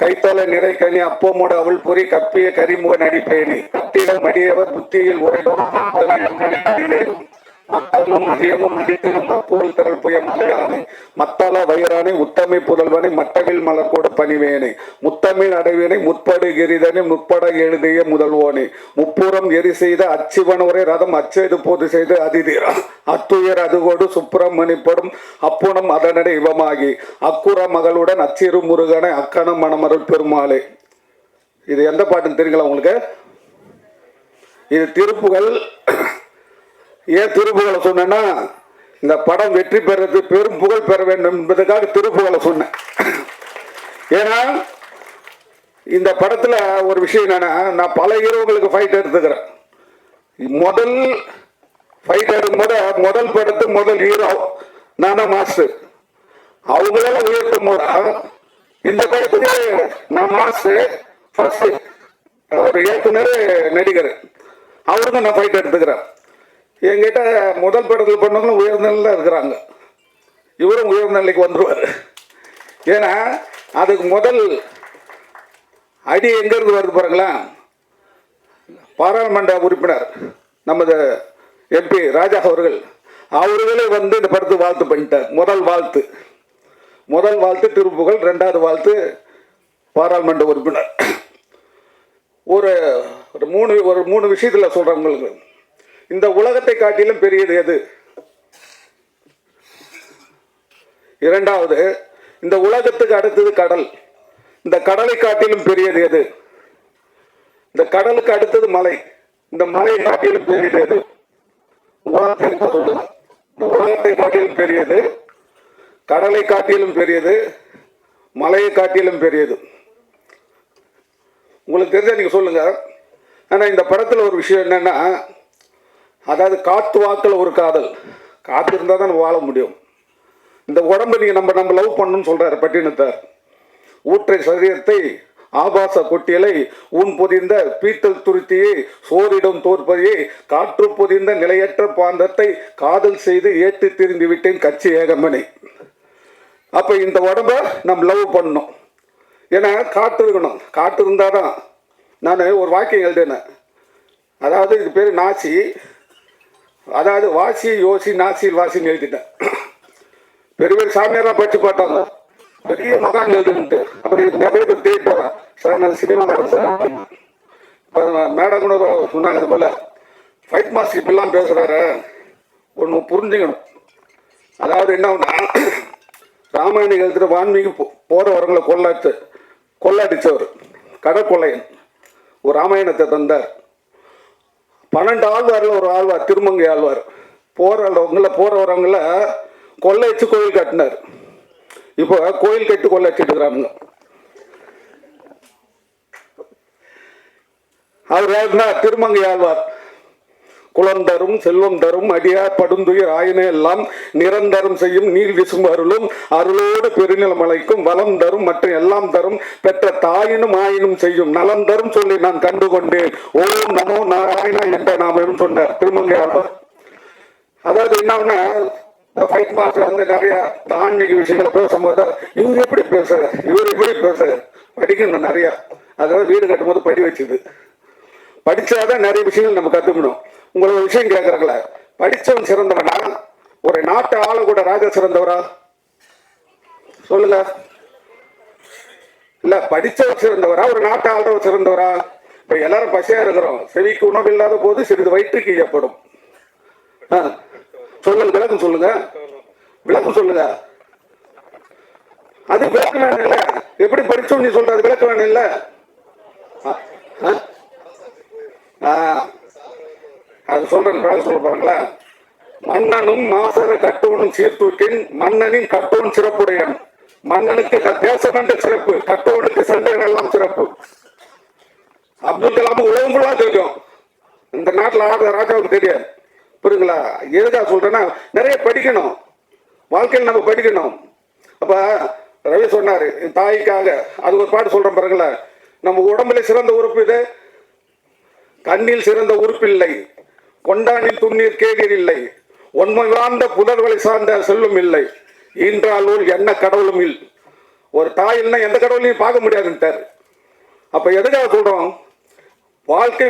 கைத்தோல நிறை கனி அப்பமோடு அவள் பொறி கப்பிய கரிமுக நடிப்பேனி. கத்திடம் மடியவர் புத்தியில் உரையும் மக்களும் அதிகமும் அடித்திடும் புய மத்தள வயிறானை உத்தமை புதல்வனை மட்டவில் மலர்கோடு பணிவேனே. முத்தமிழ் அடைவேனை முற்படு கிரிதனை முற்பட எழுதிய முதல்வோனே. முப்புறம் எரி செய்த அச்சிவனுரை ரதம் அச்செய்து போது செய்து அதிதீரா அத்துயர் அதுகோடு சுப்பிரமணிப்படும் அப்புணம் அதனடை இவமாகி. அக்குற மகளுடன் அச்சிறு முருகனை அக்கணம் மணமருள் பெருமாளே. இது எந்த பாட்டுன்னு தெரியுங்களா உங்களுக்கு? இது திருப்புகள் ஏன் திருப்புகளை சொன்னேன்னா இந்த படம் வெற்றி பெறது பெரும் புகழ் பெற வேண்டும் என்பதற்காக திருப்புகளை சொன்னேன். ஏன்னா இந்த படத்தில் ஒரு விஷயம் என்னென்னா நான் பல ஹீரோக்களுக்கு ஃபைட் எடுத்துக்கிறேன். முதல் ஃபைட் எடுக்கும்போது முதல் படத்து முதல் ஹீரோ நான் மாஸ்டர் அவங்களால உயர்த்தும் போது இந்த படத்துக்கு நான் மாஸ்டர் ஃபர்ஸ்ட் ஒரு இயக்குனர் நடிகர். அவருக்கும் நான் ஃபைட் எடுத்துக்கிறேன். என்கிட்ட முதல் படத்தில் பண்ணவங்களும் உயர்நிலையில் இருக்கிறாங்க. இவரும் உயர்நிலைக்கு வந்துடுவார் ஏன்னா அதுக்கு முதல் அடி எங்கேருந்து வருது பாருங்களேன் பாராளுமன்ற உறுப்பினர் நமது எம்பி ராஜா அவர்கள் அவர்களே வந்து இந்த படத்துக்கு வாழ்த்து பண்ணிட்டார். முதல் வாழ்த்து. முதல் வாழ்த்து திருப்புகழ். ரெண்டாவது வாழ்த்து பாராளுமன்ற உறுப்பினர். ஒரு ஒரு மூணு ஒரு மூணு விஷயத்தில் சொல்கிறேன் உங்களுக்கு. இந்த உலகத்தை காட்டிலும் பெரியது எது? இரண்டாவது இந்த உலகத்துக்கு அடுத்தது கடல். இந்த கடலை காட்டிலும் பெரியது எது? இந்த கடலுக்கு அடுத்தது மலை. இந்த மலை காட்டிலும் பெரியது எது? உலகத்தை உலகத்தை காட்டிலும் பெரியது. கடலை காட்டிலும் பெரியது. மலையை காட்டிலும் பெரியது. உங்களுக்கு தெரிஞ்ச நீங்க சொல்லுங்க. ஆனா இந்த படத்துல ஒரு விஷயம் என்னன்னா அதாவது காத்து வாக்கில் ஒரு காதல். காத்து இருந்தால் தான் வாழ முடியும். இந்த உடம்பு நீங்கள் நம்ம நம்ம லவ் பண்ணணும்னு சொல்கிறாரு பட்டினத்தார். ஊற்றை சரீரத்தை ஆபாச கொட்டியலை உன் பொதிந்த பீத்தல் துருத்தியை சோரிடம் தோற்பதையே காற்று பொதிந்த நிலையற்ற பாந்தத்தை காதல் செய்து ஏற்று திரிந்து விட்டேன் கட்சி ஏகமணி. அப்போ இந்த உடம்ப நம்ம லவ் பண்ணணும். ஏன்னா காற்று இருக்கணும். காற்று இருந்தால் தான் நான் ஒரு வாக்கியம் எழுதினேன். அதாவது இது பேர் நாசி. அதாவது வாசி யோசி நாசியில் வாசின்னு எழுதிட்டேன். பெரிய பெரிய சாமியாரா படிச்சு பார்த்தாங்க. பெரிய மகான் எழுதுன்ட்டு அப்புறம் நிறைய பேர் தேடிட்டு சார் நான் சினிமா மேடம் கூட சொன்னாங்க இது போல ஃபைட் மாஸ்டர் இப்படிலாம் பேசுறாரு. ஒன்று புரிஞ்சுக்கணும். அதாவது என்னன்னா ராமாயணம் எழுத்துட்டு வான்மீகி போ- போற வரவங்களை கொள்ளாச்சு கொள்ளடிச்சவர் கடற்கொள்ளையன். ஒரு ராமாயணத்தை தந்தார். பன்னெண்டு ஆழ்வாரில் ஒரு ஆழ்வார் திருமங்கை ஆழ்வார். போறவங்கள போற வரவங்கள வச்சு கோயில் கட்டினார். இப்போ கோயில் கட்டி கொள்ளையடிச்சிட்டு இருக்கிறாங்க அவர் யாருன்னா திருமங்கை ஆழ்வார். குலம் தரும் செல்வம் தரும் அடியார் படுந்துயிர் ஆயின எல்லாம் நிரந்தரம் செய்யும் நீர் விசும் அருளும் அருளோடு பெருநிலமலைக்கும் வளம் தரும் மற்றும் எல்லாம் தரும் பெற்ற தாயினும் ஆயினும் செய்யும் நலம் தரும் சொல்லி நான் கண்டு கொண்டேன் ஓம் நமோ நாராயணா என்ற நாமம் சொன்னார். திருமங்கையாளர் அதாவது என்னன்னா ஃபைட் மாஸ்டர் வந்து நிறைய ஆன்மீக விஷயங்கள் பேசும்போது இவர் எப்படி பேசுற இவர் எப்படி பேசுற படிக்கணும் நிறைய. அதாவது வீடு கட்டும்போது படி வச்சுது. படித்தாதான் நிறைய விஷயங்கள் நம்ம கற்றுக்கணும் உங்களை ஒரு விஷயம் கேட்குறாங்கள படித்தவன் சிறந்தவனா? ஒரு நாட்டை கூட ராஜா சிறந்தவரா? சொல்லுங்க. இல்ல படித்தவர் சிறந்தவரா? ஒரு நாட்டு ஆளுநர் சிறந்தவரா? இப்ப எல்லாரும் பசியா இருக்கிறோம். செவிக்கு உணவு இல்லாத போது சிறிது வயிற்றுக்கு ஏற்படும் ஆ, சொல்லுங்க விளக்கம் சொல்லுங்க. விளக்கம் சொல்லுங்க. அது விளக்க வேணும் இல்ல. எப்படி படிச்சோம் நீ சொல்ற அது விளக்க வேணும் இல்ல? ஆ, ஆ? ஆ, அது சொல்றேன் விளக்கம் சொல்ல மன்னனும் மாசர கட்டுவனும் சீர்தூக்கின் மன்னனின் கட்டவன் சிறப்புடையன். மன்னனுக்கு தேசம் என்ற சிறப்பு கட்டவனுக்கு சண்டைகள் எல்லாம் சிறப்பு. அப்துல் கலாம் உலகம் ஃபுல்லா தெரியும். இந்த நாட்டில் ஆடுற ராஜாவுக்கு தெரியாது. புரியுங்களா எதுக்காக சொல்றேன்னா நிறைய படிக்கணும். வாழ்க்கையில் நம்ம படிக்கணும். அப்ப ரவி சொன்னாரு என் தாய்க்காக. அது ஒரு பாட்டு சொல்றேன் பாருங்களேன். நம்ம உடம்புல சிறந்த உறுப்பு இது. கண்ணில் சிறந்த உறுப்பில்லை. கொண்டானில் துண்ணீர் கேடீர் இல்லை. உண்மை வாழ்ந்த புலர்களை சார்ந்த செல்வம் இல்லை. ஈன்றாலூர் என்ன கடவுளும் இல். ஒரு தாய் இல்லைன்னா எந்த கடவுளையும் பார்க்க முடியாதுன்ட்டார் அப்போ எதுக்காக சொல்கிறோம் வாழ்க்கை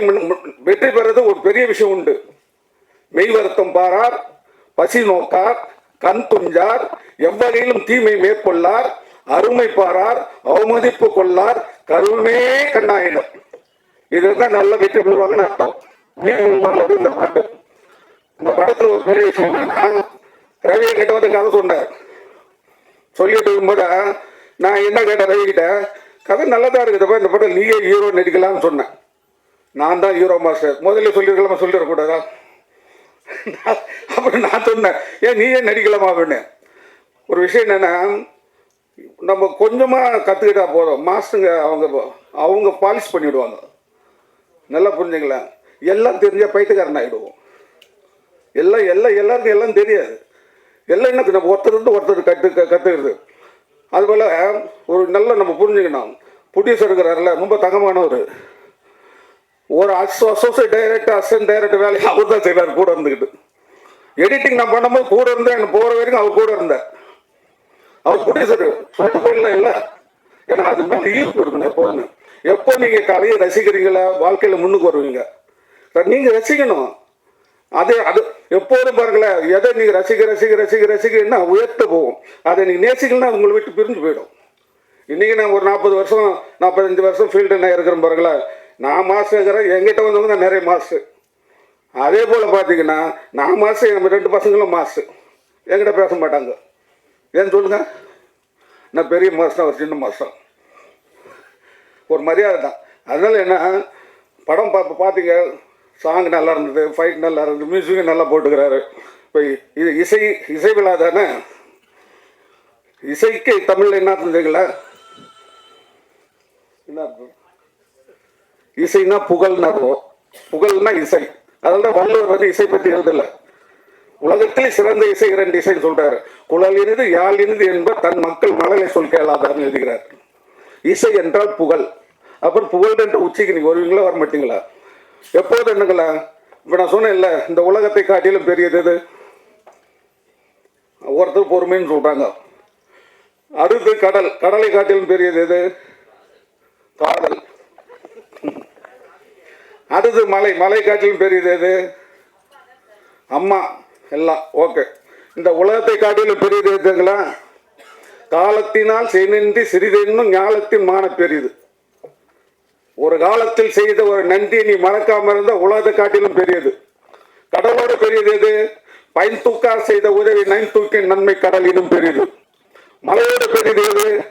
வெற்றி பெறது ஒரு பெரிய விஷயம் உண்டு. மெய் வருத்தம் பாரார் பசி நோக்கார் கண் துஞ்சார் எவ்வகையிலும் தீமை மேற்கொள்ளார் அருமை பாரார் அவமதிப்பு கொள்ளார் கருமே கண்ணாயினர். இதுதான் நல்ல வெற்றி பெறுவாங்கன்னு அர்த்தம். மீண்டும் இந்த பாட்டு இந்த படத்துல ஒரு பெரிய விஷயம். என்னன்னா, ரவியை கிட்ட வந்து கதை சொன்னார் சொல்லிட்டு இருக்கும்போது நான் என்ன கேட்டேன் ரவி கிட்ட கதை நல்லதா இருக்குதுப்பா இந்த படம் நீயே ஹீரோ நடிக்கலாம்னு சொன்னேன். நான் தான் ஹீரோ மாஸ்டர் முதல்ல சொல்லியிருக்கலாமா? சொல்லிடக்கூடாதா? அப்புறம் நான் சொன்னேன். ஏன் நீ ஏன் நடிக்கலாமா அப்படின்னு? ஒரு விஷயம் என்னென்னா நம்ம கொஞ்சமாக கற்றுக்கிட்டா போதும். மாஸ்டருங்க அவங்க அவங்க பாலிஷ் பண்ணிவிடுவாங்க நல்லா புரிஞ்சுங்களேன். எல்லாம் தெரிஞ்ச பைத்தியக்காரன் ஆகிடுவோம் எல்லாம் எல்லாம் எல்லாருக்கும் எல்லாம் தெரியாது. எல்லாம் என்ன நம்ம ஒருத்தர் இருந்து ஒருத்தர் கற்று கற்றுக்கிறது அதுபோல் ஒரு நல்ல நம்ம புரிஞ்சுக்கணும். புடியூசர் இருக்கிறாருல ரொம்ப தங்கமானவர் ஒரு அசோ அசோசியேட் டைரக்டர் அசிஸ்டன்ட் டைரக்டர் வேலையை அவர் தான் செய்வார் கூட இருந்துக்கிட்டு. எடிட்டிங் நான் பண்ணும்போது கூட இருந்தேன் எனக்கு போகிற வரைக்கும் அவர் கூட இருந்தார். அவர் ப்ரொடியூசர் இல்லை இல்லை. ஏன்னா அது மேலே ஈர்ப்பு இருக்கணும் போகணும் எப்போ நீங்கள் கலையை ரசிக்கிறீங்களா? வாழ்க்கையில் முன்னுக்கு வருவீங்க. நீங்கள் ரசிக்கணும். அது அது எப்போதும் பாருங்களேன் எதை நீங்கள் ரசிக்க ரசிக்க ரசிக்க ரசிக்கன்னா உயர்த்து போகும். அதை நீங்கள் நேசிக்கலன்னா உங்களை விட்டு பிரிஞ்சு போயிடும். இன்றைக்கி நான் ஒரு நாற்பது வருஷம் நாற்பத்தஞ்சு வருஷம் ஃபீல்டு நான் இருக்கிறேன் பாருங்களேன் நான் மாஸ்டர் இருக்கிறேன் எங்கிட்ட வந்தவங்க தான் நிறைய மாஸ்டர் அதே போல் பார்த்தீங்கன்னா நான் மாஸ்டர் நம்ம ரெண்டு பசங்களும் மாஸ்டர் என்கிட்ட பேச மாட்டாங்க. ஏன் சொல்லுங்க? நான் பெரிய மாஸ்டர் அவர் சின்ன மாஸ்டர் ஒரு மரியாதை தான். அதனால என்ன படம் பார்ப்ப பார்த்தீங்க சாங் நல்லா இருந்தது ஃபைட் நல்லா இருந்தது மியூசிக்கும் நல்லா போட்டுக்கிறாரு. இப்போ இது இசை இசை விழா தானே? இசைக்கு தமிழில் என்ன இருந்ததுங்களா என்ன அர்த்தம்? இசைனா புகழ்னா அர்த்தம். புகழ்னா இசை. அதனால தான் வள்ளுவர் வந்து இசை பற்றி எழுதல. உலகத்தில் சிறந்த இசை இரண்டு இசைன்னு சொல்றாரு. குழல் இனிது யாழ் இனிது என்ப தன் மக்கள் மழலை சொல் கேளாதார்னு எழுதுகிறார். இசை என்றால் புகழ். அப்புறம் புகழ் என்ற உச்சிக்கு நீங்க வருவீங்களா வர மாட்டீங்களா? எப்போது என்னங்களா இப்போ நான் சொன்னேன்ல இந்த உலகத்தை காட்டிலும் பெரியது எது? ஒருத்தர் பொறுமைன்னு சொல்றாங்க. அடுத்து கடல் கடலை காட்டிலும் பெரியது எது? காதல். அடுத்து மலை மலை காட்டிலும் பெரியது எது? அம்மா எல்லாம் ஓகே. இந்த உலகத்தை காட்டிலும் பெரியது எதுங்களா? காலத்தினால் செய்நின்றி சிறிதென்னும் ஞாலத்தின் மான பெரியது ஒரு காலத்தில் செய்த ஒரு நன்றியை நீ மறக்காம இருந்த உலகத்தை காட்டிலும் பெரியது. கடலோட பெரியது எது? பயன் தூக்கார் செய்த உதவி நைன் தூக்கின் நன்மை கடலிலும் பெரியது. மலையோட பெரியது எது?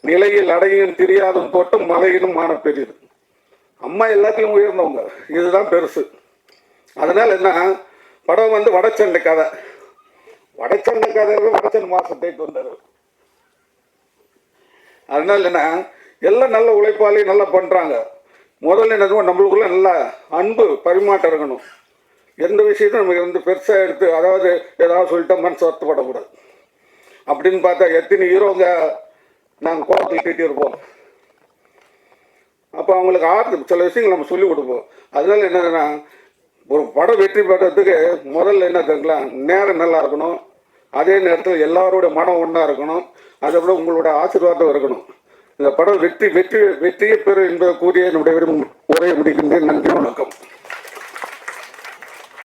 நிலையில் அடையும் தெரியாதும் தோட்டம் மலையிலும் மான பெரியது. அம்மா எல்லாத்தையும் உயர்ந்தவங்க. இதுதான் பெருசு. அதனால என்ன? படம் வந்து வடச்சண்டை கதை. வடச்சண்டை கதை வடச்சண்டை மாசத்தை வந்தார் அதனால என்ன எல்லாம் நல்ல உழைப்பாளி நல்லா பண்ணுறாங்க முதல்ல என்ன நம்மளுக்குள்ள நல்லா அன்பு பரிமாற்றம் இருக்கணும். எந்த விஷயத்தையும் நம்ம வந்து பெருசாக எடுத்து அதாவது ஏதாவது சொல்லிட்டா மனசு வருத்தப்படக்கூடாது. அப்படின்னு பார்த்தா எத்தனை ஹீரோங்க நாங்கள் கோபத்தில் திட்டியிருப்போம் அப்போ அவங்களுக்கு ஆர்த்து சில விஷயங்கள் நம்ம சொல்லிக் கொடுப்போம். அதனால என்னதுன்னா ஒரு படம் வெற்றி பெறதுக்கு முதல்ல என்ன தெரியுங்களா நேரம் நல்லா இருக்கணும். அதே நேரத்தில் எல்லாரோட மனம் ஒன்றா இருக்கணும். அதை விட உங்களோட ஆசீர்வாதம் இருக்கணும். இந்த படம் வெற்றி வெற்றி வெற்றியை பெறும் என்பதை கூறிய என்னுடைய உரையை முடிக்கின்றேன். நன்றி வணக்கம்.